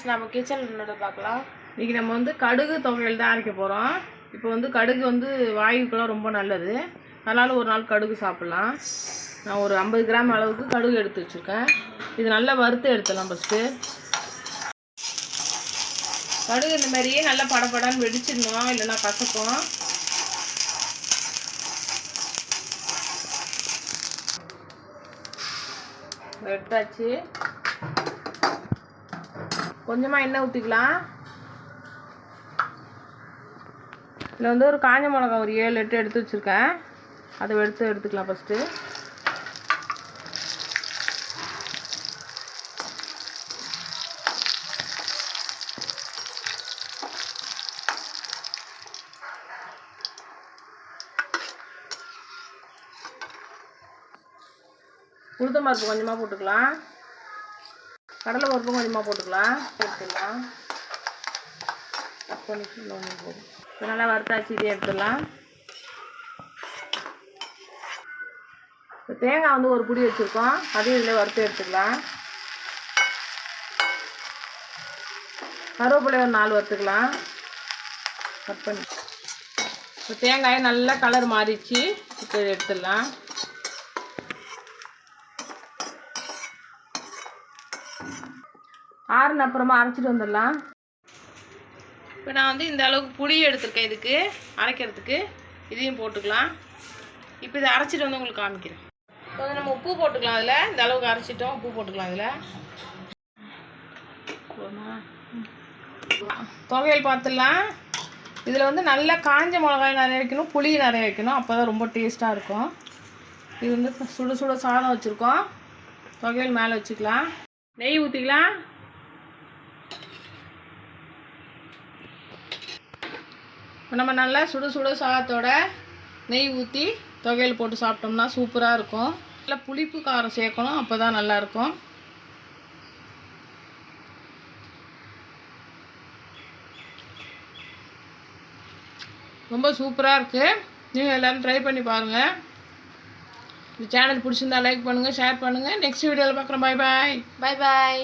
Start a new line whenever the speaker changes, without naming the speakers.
Friends நம்ம kitchen என்னோட பார்க்கலாம்.
இன்றைக்கி நம்ம வந்து கடுகு தொகையில் தான் அரைக்க போகிறோம் இப்போ வந்து கடுகு வந்து வாயுக்கெல்லாம் ரொம்ப நல்லது. அதனால் ஒரு நாள் கடுகு சாப்பிட்லாம். நான் ஒரு ஐம்பது கிராம் அளவுக்கு கடுகு எடுத்து வச்சுருக்கேன். இது நல்லா வறுத்து எடுத்துடலாம் ஃபஸ்ட்டு கடுகு இந்த மாதிரியே நல்லா படப்படான்னு வெடிச்சிடணும். இல்லைன்னா கசக்கும். எடுத்தாச்சு. கொஞ்சமாக எண்ணெய் ஊற்றிக்கலாம் இதில் வந்து ஒரு காஞ்ச மிளகா ஒரு ஏழு எட்டு எடுத்து வச்சுருக்கேன். அதை எடுத்து எடுத்துக்கலாம் ஃபஸ்ட்டு உளுத்தம் பருப்பு கொஞ்சமாக போட்டுக்கலாம். கடலை பருப்பும் கொஞ்சமாக போட்டுக்கலாம். எடுத்துடலாம் போதும். இப்போ நல்லா வறுத்தாச்சு இதே எடுத்துடலாம். இப்போ தேங்காய் வந்து ஒரு புடி வச்சுருக்கோம். அதையும் இதில் வறுத்து எடுத்துக்கலாம். கருவேப்பிலை ஒரு நாலு வறுத்துக்கலாம். கட் பண்ணி. இப்போ தேங்காயை நல்லா கலர் மாறிச்சு இப்போ எடுத்துடலாம். ஆறுன அப்புறமா அரைச்சிட்டு வந்துடலாம். இப்போ நான் வந்து இந்த அளவுக்கு புளி எடுத்திருக்கேன் இதுக்கு அரைக்கிறதுக்கு. இதையும் போட்டுக்கலாம். இப்போ இதை அரைச்சிட்டு வந்து உங்களுக்கு காமிக்கிறேன். இப்போ வந்து நம்ம உப்பு போட்டுக்கலாம் அதில். இந்த அளவுக்கு அரைச்சிட்டோம் உப்பு போட்டுக்கலாம் அதில் துவையல் பார்த்துடலாம். இதில் வந்து நல்லா காஞ்ச மிளகாய் நிறைய வைக்கணும் புளி நிறைய வைக்கணும். அப்போ தான் ரொம்ப டேஸ்ட்டாக இருக்கும். இது வந்து சுட சுட சாதம் வச்சுருக்கோம். துவையல் மேலே வச்சுக்கலாம். நெய் ஊற்றிக்கலாம் இப்போ நம்ம நல்லா சுடு சுடு சாதத்தோட நெய் ஊற்றி துவையல் போட்டு சாப்பிட்டோம்னா சூப்பராக இருக்கும். நல்லா புளிப்பு காரம் சேர்க்கணும் அப்போ தான் நல்லாயிருக்கும் ரொம்ப சூப்பராக இருக்குது நீங்கள் எல்லோரும் ட்ரை பண்ணி பாருங்கள் இந்த சேனல் பிடிச்சிருந்தா லைக் பண்ணுங்கள் ஷேர் பண்ணுங்கள் நெக்ஸ்ட் வீடியோவில் பார்க்குறோம். பாய் பாய்
பை பாய்